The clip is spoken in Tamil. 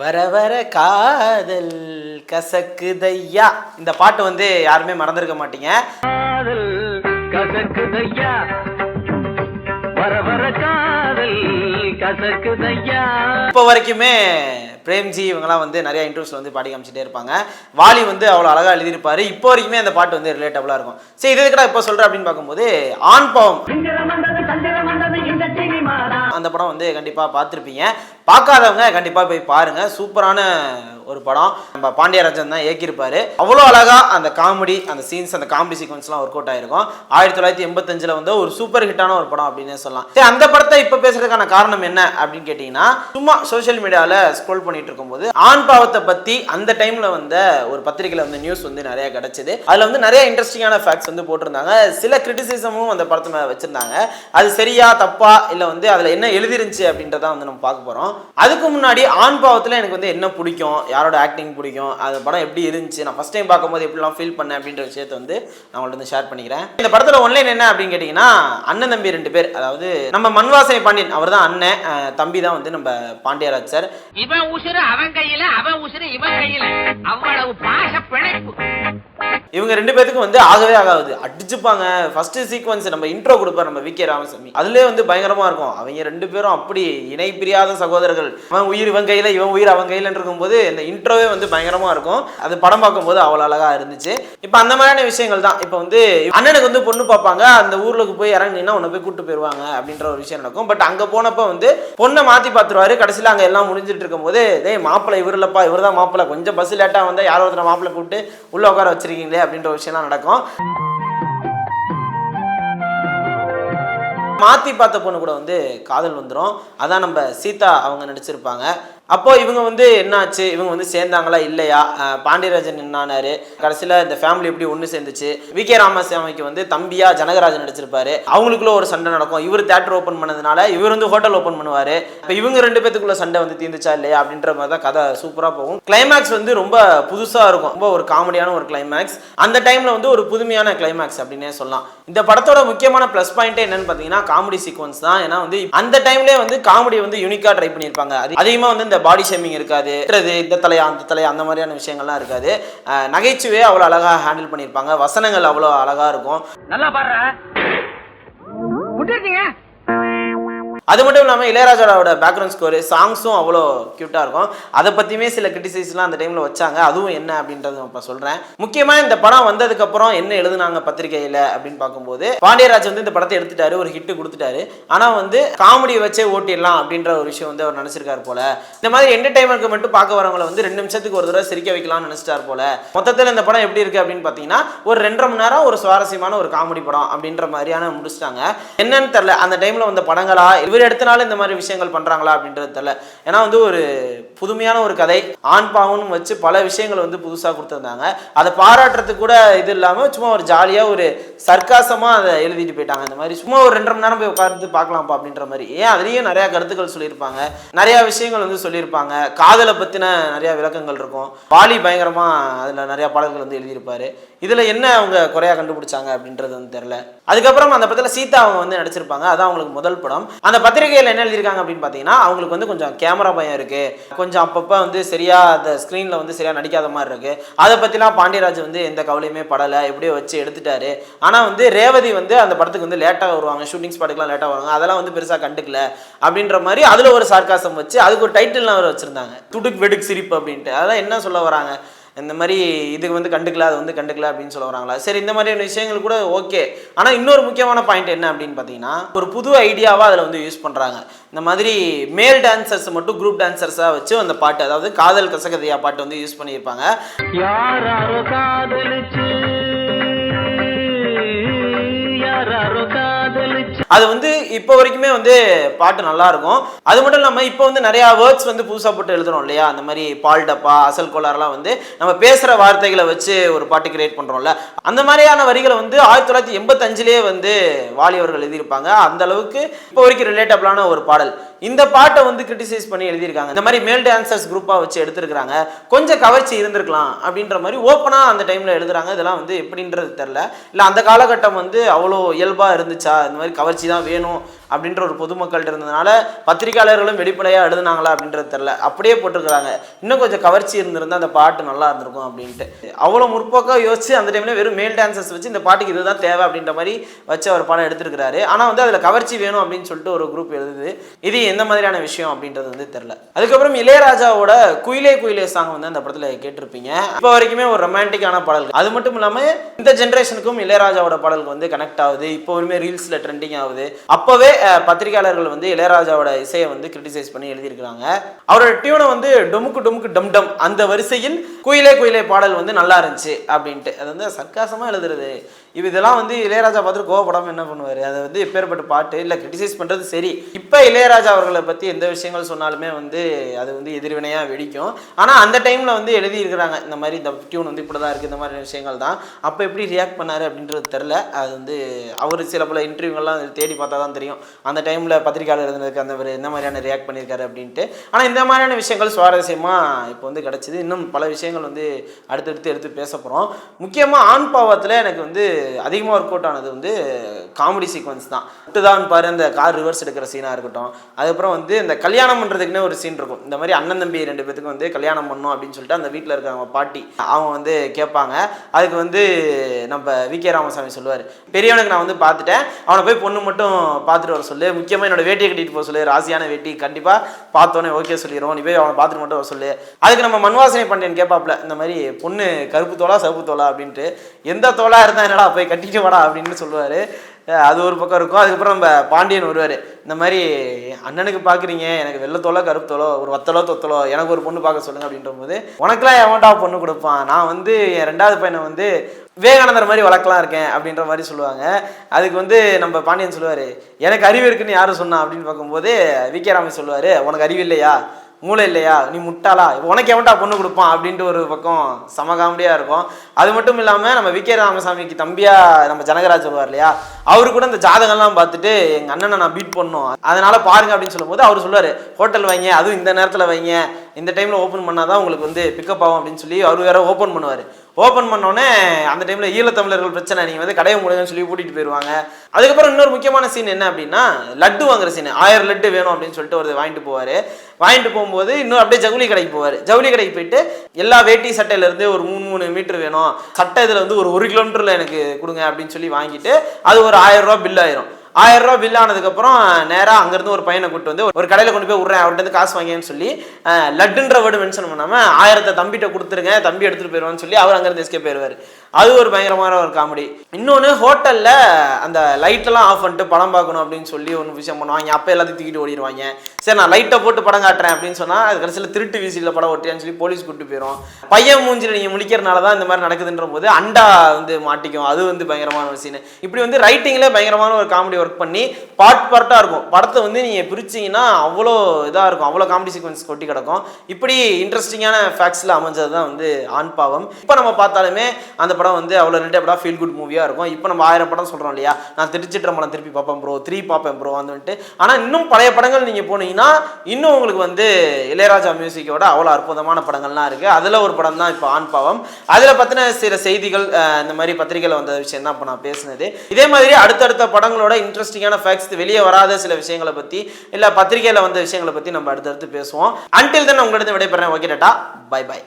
வர வர காதல் கசக்குதையா. இந்த பாட்டு வந்து யாருமே மறந்துருக்க மாட்டீங்க. காதல் கசக்குதையா. வர வர காதல் கசக்குதையா. இப்போ வரைக்குமே பிரேம்ஜி இவங்கெல்லாம் வந்து நிறைய இன்டர்வியூஸ்ல வந்து பாடி காமிச்சிட்டே இருப்பாங்க. வாலி வந்து அவ்வளோ அழகாக எழுதியிருப்பாரு. இப்போ வரைக்குமே அந்த பாட்டு வந்து ரிலேட்டபுளாக இருக்கும். சரி இது எதுக்குடா இப்போ சொல்கிறேன் அப்படின்னு பார்க்கும்போது ஆண் பாவம். அந்த படம் வந்து கண்டிப்பாக பார்த்துருப்பீங்க. பார்க்காதவங்க கண்டிப்பாக போய் பாருங்கள் சூப்பரான ஒரு படம். நம்ம பாண்டியராஜன் தான் இயக்கியிருப்பாரு. அவ்வளோ அழகா அந்த காமெடி அந்த சீன்ஸ் அந்த காமெடி சீக்வன்ஸ்லாம் ஒர்க் அவுட் ஆயிருக்கும். ஆயிரத்தி தொள்ளாயிரத்தி எண்பத்தஞ்சில் வந்து ஒரு சூப்பர் ஹிட்டான ஒரு படம் அப்படின்னே சொல்லலாம். சரி அந்த படத்தை இப்போ பேசுறதுக்கான காரணம் என்ன அப்படின்னு கேட்டிங்கன்னா சும்மா சோஷியல் மீடியாவில் ஸ்க்ரோல் பண்ணிட்டு இருக்கும்போது ஆண் பாவத்தை பற்றி அந்த டைமில் வந்த ஒரு பத்திரிகையில் வந்து நியூஸ் வந்து நிறைய கிடச்சிது. அதில் வந்து நிறைய இன்ட்ரெஸ்டிங்கான ஃபேக்ட்ஸ் வந்து போட்டிருந்தாங்க. சில கிரிட்டிசிசமும் அந்த படத்து மேலே வச்சிருந்தாங்க. அது சரியா தப்பா இல்லை வந்து அதில் என்ன எழுதிருந்துச்சு அப்படின்றத வந்து நம்ம பார்க்க போகிறோம் அதுக்கு முன்னாடி ஆண் பாவத்தில் எனக்கு வந்து என்ன பிடிக்கும் யாரோட ஆக்டிங் பிடிக்கும்? அந்த படம் எப்படி இருந்துச்சு? நான் ஃபஸ்ட் டைம் பார்க்கும்போது எப்படிலாம் ஃபீல் பண்ணேன் அப்படின்ற விஷயத்தை வந்து நான் உங்கள்ட்ட வந்து ஷேர் பண்ணிக்கிறேன். இந்த படத்தில் ஒன்லைன் என்ன அப்படின்னு கேட்டிங்கன்னா அண்ணன் தம்பி ரெண்டு பேர். அதாவது நம்ம மண்வாசனை பாண்டியன் அவர் தான் அண்ணன். தம்பி தான் வந்து நம்ம பாண்டியராஜ் சார் இவன் உசுறு அவன் கையில அவன் உசுறு இவன் கையில. அவ்வளவு பாச பிணைப்பு. இவங்க ரெண்டு பேத்துக்கும் வந்து ஆகவே ஆகாது. அடிச்சுப்பாங்க. ஃபர்ஸ்ட் சீக்வன்ஸ் நம்ம இன்ட்ரோ கொடுப்பார் நம்ம வி கே ராமசாமி. அதுலேயே வந்து பயங்கரமா இருக்கும். அவங்க ரெண்டு பேரும் அப்படி இணை பிரியாத சகோதரர்கள். அவன் உயிர் இவன் கையில இவன் உயிர் அவன் கையில இருக்கும்போது இந்த இன்ட்ரோவே வந்து பயங்கரமாக இருக்கும். அது படம் பார்க்கும்போது அவ்வளோ அழகாக இருந்துச்சு. இப்போ அந்த மாதிரியான விஷயங்கள் தான். இப்போ வந்து அண்ணனுக்கு வந்து பொண்ணு பார்ப்பாங்க. அந்த ஊருக்கு போய் இறங்கினா உன்னை போய் கூட்டு போயிருவாங்க அப்படின்ற ஒரு விஷயம் நடக்கும். பட் அங்கே போனப்போ வந்து பொண்ணை மாற்றி பார்த்துருவாரு. கடைசியில் அங்கே எல்லாம் முடிஞ்சிட்டு இருக்கும்போது டேய் மாப்பிள்ளை இவர் இல்லைப்பா இவர் தான் மாப்பிள்ளை. கொஞ்சம் பஸ் லேட்டாக வந்தால் யாரோ ஒருத்தர் மாப்பிள்ளை கூப்பிட்டு உள்ள உட்கார வச்சிருக்கீங்களே அப்படின்ற விஷயம்லாம் நடக்கும். மாற்றி பார்த்த பொண்ணு கூட வந்து காதல் வந்துடும் அதான் நம்ம சீதா அவங்க நடிச்சிருப்பாங்க. அப்போ இவங்க வந்து என்னாச்சு? இவங்க வந்து சேர்ந்தாங்களா? இல்லையா? பாண்டியராஜன் என்னானாரு? கடைசியில் இந்த ஃபேமிலி எப்படி ஒன்று சேர்ந்துச்சு? வி கே ராமசாமிக்கு வந்து தம்பியா ஜனகராஜன் நடிச்சிருப்பாரு. அவங்களுக்குள்ள ஒரு சண்டை நடக்கும். இவர் தேட்டர் ஓப்பன் பண்ணதுனால இவர் வந்து ஹோட்டல் ஓப்பன் பண்ணுவார். இப்போ இவங்க ரெண்டு பேத்துக்குள்ள சண்டை வந்து தீர்ந்துச்சா இல்லையா? அப்படின்ற மாதிரி தான் கதை சூப்பராக போகும். கிளைமேக்ஸ் வந்து ரொம்ப புதுசாக இருக்கும். ரொம்ப ஒரு காமெடியான ஒரு கிளைமேக்ஸ் அந்த டைமில் வந்து ஒரு புதுமையான கிளைமேக்ஸ் அப்படின்னே சொல்லலாம். இந்த படத்தோட முக்கியமான ப்ளஸ் பாயிண்ட்டே என்னன்னு பார்த்தீங்கன்னா காமெடி சீக்வன்ஸ் தான். ஏன்னா வந்து அந்த டைம்லேயே வந்து காமெடி வந்து யூனிக்காக ட்ரை பண்ணியிருப்பாங்க. அது அதிகமாக வந்து இந்த பாடி ஷேமிங் இருக்காது இந்த தலையா அந்த தலையா அந்த மாதிரியான விஷயங்கள்லாம் இருக்காது. நகைச்சுவையே அவ்வளோ அழகாக ஹேண்டில் பண்ணியிருப்பாங்க. வசனங்கள் அவ்வளோ அழகாக இருக்கும். நல்லா பாடுற. அது மட்டும் இல்லாமல் இளையராஜாவோட பேக்ரவுண்ட் ஸ்கோரு சாங்ஸும் அவ்வளோ க்யூட்டாக இருக்கும். அதை பற்றியுமே சில கிரிட்டிசைஸ்லாம் அந்த டைமில் வச்சாங்க. அதுவும் என்ன அப்படின்றத இப்போ சொல்கிறேன் முக்கியமாக இந்த படம் வந்ததுக்கப்புறம் என்ன எழுதுனாங்க பத்திரிகையில் அப்படின்னு பார்க்கும்போது பாண்டியராஜ் வந்து இந்த படத்தை எடுத்துட்டாரு ஒரு ஹிட்டு கொடுத்துட்டாரு. ஆனால் வந்து காமெடி வச்சே ஓட்டிடலாம் அப்படின்ற ஒரு விஷயம் வந்து அவர் நினச்சிருக்காரு போல. இந்த மாதிரி என்டர்டைன்மெண்ட்க்கு மட்டும் பார்க்க வரவங்களை வந்து ரெண்டு நிமிஷத்துக்கு ஒரு தடவை சிரிக்க வைக்கலாம்னு நினச்சிட்டார் போல. மொத்தத்தில் இந்த படம் எப்படி இருக்குது அப்படின்னு பார்த்தீங்கன்னா ஒரு ரெண்டரை மணி நேரம் ஒரு சுவாரஸ்யமான ஒரு காமெடி படம் அப்படின்ற மாதிரியான முடிச்சிட்டாங்க. என்னன்னு தெரில அந்த டைமில் வந்த படங்களா இவர் எடுத்தனால இந்த மாதிரி விஷயங்கள் பண்ணுறாங்களா அப்படின்றது தெரியல. ஏன்னா வந்து ஒரு புதுமையான ஒரு கதை. ஆண் பாவனும் வச்சு பல விஷயங்கள் வந்து புதுசாக கொடுத்துருந்தாங்க. அதை பாராட்டுறதுக்கு கூட இது இல்லாமல் சும்மா ஒரு ஜாலியாக ஒரு சர்க்காசமாக அதை எழுதிட்டு போயிட்டாங்க. இந்த மாதிரி சும்மா ஒரு ரெண்டு மணி நேரம் போய் உட்காந்து பார்க்கலாம்ப்பா அப்படின்ற மாதிரி. ஏன்? அதுலேயும் நிறையா கருத்துக்கள் சொல்லியிருப்பாங்க. நிறையா விஷயங்கள் வந்து சொல்லியிருப்பாங்க. காதலை பற்றின நிறையா விளக்கங்கள் இருக்கும். வாலி பயங்கரமாக அதில் நிறையா பாடல்கள் வந்து எழுதியிருப்பார். இதில் என்ன அவங்க குறையாக கண்டுபிடிச்சாங்க அப்படின்றது வந்து தெரில அதுக்கப்புறம் அந்த படத்தில் சீதா அவங்க வந்து நடிச்சிருப்பாங்க. அதான் அவங்களுக்கு முதல் படம். அந்த பத்திரிகையில் என்ன எழுதியிருக்காங்க அப்படின்னு பார்த்தீங்கன்னா அவங்களுக்கு வந்து கொஞ்சம் கேமரா பயம் இருக்குது கொஞ்சம் அப்பப்போ வந்து சரியாக அந்த ஸ்க்ரீனில் வந்து சரியாக நடிக்காத மாதிரி இருக்குது அதை பற்றிலாம் பாண்டியராஜ் வந்து எந்த கவலையுமே படலை. எப்படியோ வச்சு எடுத்துட்டாரு. ஆனால் வந்து ரேவதி வந்து அந்த படத்துக்கு வந்து லேட்டாக வருவாங்க. ஷூட்டிங் ஸ்பாட்டுக்குலாம் லேட்டாக வருவாங்க. அதெல்லாம் வந்து பெருசாக கண்டுக்கல. அப்படின்ற மாதிரி அதில் ஒரு சார்காசம் வச்சு அதுக்கு ஒரு டைட்டில்லாம் அவர் வச்சுருந்தாங்க. துடுக் வெடுக் சிரிப்பு அப்படின்ட்டு. அதெல்லாம் என்ன சொல்ல வராங்க? இந்த மாதிரி இதுக்கு வந்து கண்டுக்கல அது வந்து கண்டுக்கல அப்படின்னு சொல்ல வராங்களா? சரி இந்த மாதிரியான விஷயங்கள் கூட ஓகே ஆனால் இன்னொரு முக்கியமான பாயிண்ட் என்ன அப்படின்னு பார்த்தீங்கன்னா ஒரு புது ஐடியாவாக அதில் வந்து யூஸ் பண்ணுறாங்க இந்த மாதிரி மேல் டான்சர்ஸ் மட்டும் குரூப் டான்சர்ஸாக வச்சு அந்த பாட்டு அதாவது காதல் கசகதையா பாட்டு வந்து யூஸ் பண்ணியிருப்பாங்க. அது வந்து இப்போ வரைக்குமே வந்து பாட்டு நல்லா இருக்கும் அது மட்டும் இல்லாமல் இப்போ வந்து நிறையா வேர்ட்ஸ் வந்து புதுசாக போட்டு எழுதுறோம் இல்லையா? அந்த மாதிரி பால் டப்பா அசல் கோளாறுலாம் வந்து நம்ம பேசுகிற வார்த்தைகளை வச்சு ஒரு பாட்டு கிரியேட் பண்ணுறோம்ல அந்த மாதிரியான வரிகளை வந்து ஆயிரத்தி தொள்ளாயிரத்தி எண்பத்தஞ்சிலேயே வந்து வாலி அவர்கள் எழுதியிருப்பாங்க. அந்த அளவுக்கு இப்போ வரைக்கும் ரிலேட்டபிளான ஒரு பாடல். இந்த பாட்டை வந்து கிரிட்டிசைஸ் பண்ணி எழுதியிருக்காங்க. இந்த மாதிரி மேல் டான்சர்ஸ் குரூப்பாக வச்சு எடுத்திருக்கிறாங்க. கொஞ்சம் கவர்ச்சி இருந்திருக்கலாம் அப்படின்ற மாதிரி ஓப்பனாக அந்த டைமில் எழுதுறாங்க. இதெல்லாம் வந்து எப்படின்றது தெரில இல்லை அந்த காலகட்டம் வந்து அவ்வளோ இயல்பாக இருந்துச்சா? இந்த மாதிரி கவர்ச்சி தான் வேணும் அப்படின்ற ஒரு பொதுமக்கள்கிட்ட இருந்ததுனால பத்திரிகையாளர்களும் வெளிப்படையாக எழுதுனாங்களா அப்படின்றது தெரில அப்படியே போட்டிருக்கிறாங்க. இன்னும் கொஞ்சம் கவர்ச்சி இருந்திருந்தா அந்த பாட்டு நல்லா இருந்திருக்கும் அப்படின்ட்டு. அவ்வளோ முற்போக்காக யோசிச்சு அந்த டைமில் வெறும் மேல் டான்சர்ஸ் வச்சு இந்த பாட்டுக்கு இதுதான் தேவை அப்படின்ற மாதிரி வச்சு அவர் படம் எடுத்திருக்கிறாரு. ஆனால் வந்து அதில் கவர்ச்சி வேணும் அப்படின்னு சொல்லிட்டு ஒரு குரூப் எழுதுது. இது எந்த மாதிரியான விஷயம் அப்படின்றது வந்து தெரில அதுக்கப்புறம் இளையராஜாவோட குயிலே குயிலே சாங் வந்து அந்த படத்தில் கேட்டிருப்பீங்க. இப்போ வரைக்குமே ஒரு ரொமான்டிக்கான பாடல்கள். அது மட்டும் இல்லாமல் இந்த ஜென்ரேஷனுக்கும் இளையராஜாவோட பாடல்கள் வந்து கனெக்ட் ஆகுது. இப்போ வரையுமே ரீல்ஸில் ட்ரெண்டிங் ஆகுது. அப்போவே பத்திரிகையாளர்கள் வந்து இளையராஜாவோட இசையை வந்து கிரிட்டிசைஸ் பண்ணி எழுதியிருக்கிறாங்க. அவரோட டியூனை வந்து டொமுக்கு டொமுக்கு டம் டம் அந்த வரிசையில் குயிலே குயிலே பாடல் வந்து நல்லா இருந்துச்சு அப்படின்ட்டு. அது வந்து சர்க்காசமாக எழுதுறது. இப்போ இதெல்லாம் வந்து இளையராஜா பார்த்துட்டு கோவப்படாமல் என்ன பண்ணுவார்? அதை வந்து எப்பேற்பட்ட பாட்டு? இல்லை கிரிட்டிசைஸ் பண்ணுறது சரி. இப்போ இளையராஜா அவர்களை பற்றி எந்த விஷயங்கள் சொன்னாலுமே வந்து அது வந்து எதிர்வினையாக வெடிக்கும். ஆனால் அந்த டைமில் வந்து எழுதியிருக்கிறாங்க இந்த மாதிரி இந்த டியூன் வந்து இப்படி தான் இருக்குது இந்த மாதிரி விஷயங்கள் தான். அப்போ எப்படி ரியாக்ட் பண்ணார் அப்படின்றது தெரில அது வந்து அவர் சில பல இன்டர்வியூங்கள்லாம் தேடி பார்த்தா தான் தெரியும். அந்த டைமில் பத்திரிக்கையாளர் எழுதுனதுக்கு அந்த ஒரு என்ன மாதிரியான ரியாக்ட் பண்ணியிருக்காரு அப்படின்ட்டு. ஆனால் இந்த மாதிரியான விஷயங்கள் சுவாரஸ்யமாக இப்போ வந்து கிடச்சிது. இன்னும் பல விஷயங்கள் வந்து அடுத்தடுத்து எடுத்து பேச போகிறோம் முக்கியமாக ஆண் பாவத்தில் எனக்கு வந்து அதிகமாக ஒர்க் அவுட் ஆனது வந்து காமெடி சீக்வன்ஸ் தான். தான் பாரு அந்த கார் ரிவர்ஸ் எடுக்கிற சீனாக இருக்கட்டும். அதுக்கப்புறம் வந்து இந்த கல்யாணம் பண்ணுறதுக்குன்னே ஒரு சீன் இருக்கும். இந்த மாதிரி அண்ணன் தம்பி ரெண்டு பேத்துக்கும் வந்து கல்யாணம் பண்ணும் அப்படின்னு சொல்லிட்டு அந்த வீட்டில் இருக்கிறவங்க பாட்டி அவங்க வந்து கேட்பாங்க. அதுக்கு வந்து நம்ம வி கே ராமசாமி சொல்லுவார் பெரியவனுக்கு நான் வந்து பார்த்துட்டேன். அவனை போய் பொண்ணு மட்டும் பார்த்துட்டு வர சொல்லு. முக்கியமாக என்னோட வேட்டியை கட்டிட்டு போக சொல்லு. ராசியான வேட்டி. கண்டிப்பாக பார்த்தோன்னே ஓகே சொல்லிடுவோம் நீ போய் அவனை பார்த்துட்டு மட்டும் வர சொல்லு. அதுக்கு நம்ம மண்வாசனை பண்ணேன் கேட்பாப்ல இந்த மாதிரி பொண்ணு கருப்பு தோலா சிவப்பு தோலா அப்படின்ட்டு. எந்த தோலா இருந்தால் என்னடா போய் கட்டிட்டு வாடா அப்படின்னு சொல்லுவார். அது ஒரு பக்கம் இருக்கும். அதுக்கப்புறம் நம்ம பாண்டியன் வருவார். இந்த மாதிரி அண்ணனுக்கு பார்க்குறீங்க எனக்கு வெள்ளத்தோலோ கருப்பத்தோலோ ஒரு வத்தலோ தொத்தலோ எனக்கு ஒரு பொண்ணு பார்க்க சொல்லுங்க அப்படின்ற போது உனக்கெல்லாம் எவன்டா பொண்ணு கொடுப்பான். நான் வந்து என் ரெண்டாவது பையனை வந்து விவேகானந்தர் மாதிரி வளர்க்கலாம் இருக்கேன் அப்படின்ற மாதிரி சொல்லுவாங்க. அதுக்கு வந்து நம்ம பாண்டியன் சொல்லுவார் எனக்கு அறிவு இருக்குன்னு யாரும் சொன்னா? அப்படின்னு பார்க்கும்போது வி கே ராமன் சொல்லுவார் உனக்கு அறிவு இல்லையா? மூளை இல்லையா? நீ முட்டாளா? உனக்கு எவன்டா பொண்ணு கொடுப்பான்? அப்படின்ட்டு ஒரு பக்கம் சம காமெடியாக இருக்கும். அது மட்டும் இல்லாமல் நம்ம விகே ராமசாமிக்கு தம்பியாக நம்ம ஜனகராஜ் வருவார் இல்லையா? அவரு கூட இந்த ஜாதகம்லாம் பார்த்துட்டு எங்கள் அண்ணனை நான் பீட் பண்ணும் அதனால் பாருங்க அப்படின்னு சொல்லும்போது அவர் சொல்லுவார் ஹோட்டல் வைங்க அதுவும் இந்த நேரத்தில் வைங்க. இந்த டைமில் ஓப்பன் பண்ணால் தான் உங்களுக்கு வந்து பிக்கப் ஆகும் அப்படின்னு சொல்லி அவர் வேற ஓப்பன் பண்ணுவார். ஓப்பன் பண்ணோன்னே அந்த டைமில் ஈழத்தமிழர்கள் பிரச்சனை நீங்கள் வந்து கடையை முடியுதுன்னு சொல்லி கூட்டிகிட்டு போயிடுவாங்க அதுக்கப்புறம் இன்னொரு முக்கியமான சீன் என்ன அப்படின்னா லட்டு வாங்குற சீன் ஆயிரம் லட்டு வேணும் அப்படின்னு சொல்லிட்டு ஒரு வாங்கிட்டு போவார். வாங்கிட்டு போகும்போது இன்னும் அப்படியே ஜவுளி கடைக்கு போவார். ஜவுளி கடைக்கு போயிட்டு எல்லா வேட்டி சட்டையிலேருந்து ஒரு மூணு மூணு மீட்டர் வேணும். சட்டை இதில் வந்து ஒரு ஒரு கிலோமீட்டரில் எனக்கு கொடுங்க அப்படின்னு சொல்லி வாங்கிட்டு அது ஒரு ஆயிரம் ரூபா பில் ஆயிரும். ஆயிரம் ரூபா பில் ஆனதுக்கப்புறம் நேராக அங்கேருந்து ஒரு பையனை கூட்டு வந்து ஒரு கடையில் கொண்டு போய் விட்றேன் அவர்கிட்ட இருந்து காசு வாங்கின்னு சொல்லி லட்டுன்ற வேர்டு மென்ஷன் பண்ணாமல் ஆயிரத்தை தம்பிகிட்ட கொடுத்துருங்க தம்பி எடுத்துகிட்டு போயிடுவான்னு சொல்லி அவர் அங்கேருந்து எஸ்கே போயிடுவார் அது ஒரு பயங்கரமான ஒரு காமெடி இன்னொன்று ஹோட்டலில் அந்த லைட்டெல்லாம் ஆஃப் பண்ணிட்டு படம் பார்க்கணும் அப்படின்னு சொல்லி ஒன்று விஷயம் பண்ணுவாங்க. அப்போ எல்லாத்தையும் தூக்கிட்டு ஓடிடுவாங்க சரி நான் லைட்டை போட்டு படம் காட்டுறேன் அப்படின்னு சொன்னால் அது கடைசியில் திருட்டு வீசியில் படம் ஓட்டியான்னு சொல்லி போலீஸ் கூட்டு போயிடும் பையன் மூஞ்சில் நீங்கள் முடிக்கிறனால தான் இந்த மாதிரி நடக்குதுன்ற போது அண்டா வந்து மாட்டிக்கும். அது வந்து பயங்கரமான ஒரு சீன் இப்படி வந்து ரைட்டிங்கில் பயங்கரமான ஒரு காமெடி ஒர்க் பண்ணி பார்ட் பார்ட்டாக இருக்கும். படத்தை வந்து நீங்கள் பிரிச்சிங்கன்னா அவ்வளோ இதாக இருக்கும். அவ்வளோ காமெடி சீக்வன்ஸ் கொட்டி கிடக்கும். இப்படி இன்ட்ரெஸ்டிங்கான ஃபேக்ட்ஸில் அமைஞ்சது தான் வந்து ஆண் பாவம். இப்போ நம்ம பார்த்தாலுமே அந்த படம் வந்து அவ்வளோ ரிலேட்டபடாக ஃபீல் குட் மூவியாக இருக்கும். இப்போ நம்ம ஆயிரம் படம் சொல்கிறோம் இல்லையா? நான் திருச்சிற்றம்பலம் திருப்பி பார்ப்பேன் ப்ரோ த்ரீ பார்ப்பேன் ப்ரோ வந்துட்டு. ஆனால் இன்னும் பழைய படங்கள் நீங்கள் போனீங்கன்னா இன்னும் உங்களுக்கு வந்து இளையராஜா மியூசிக்கோட அவ்வளோ அற்புதமான படங்கள்லாம் இருக்குது அதில் ஒரு படம் தான் இப்போ ஆண் பாவம். அதில் பற்றின சில செய்திகள் இந்த மாதிரி பத்திரிகையில் வந்த விஷயம் தான் இப்போ நான் பேசினது. இதே மாதிரி அடுத்தடுத்த படங்களோட இன்ட்ரெஸ்டிங்கான ஃபேக்ட்ஸ் வெளியே வராத சில விஷயங்களை பற்றி இல்லை பத்திரிகையில் வந்த விஷயங்களை பற்றி நம்ம அடுத்தடுத்து பேசுவோம். அன்டில் தான் உங்களிடம் விடைபெறேன். Okay tata bye bye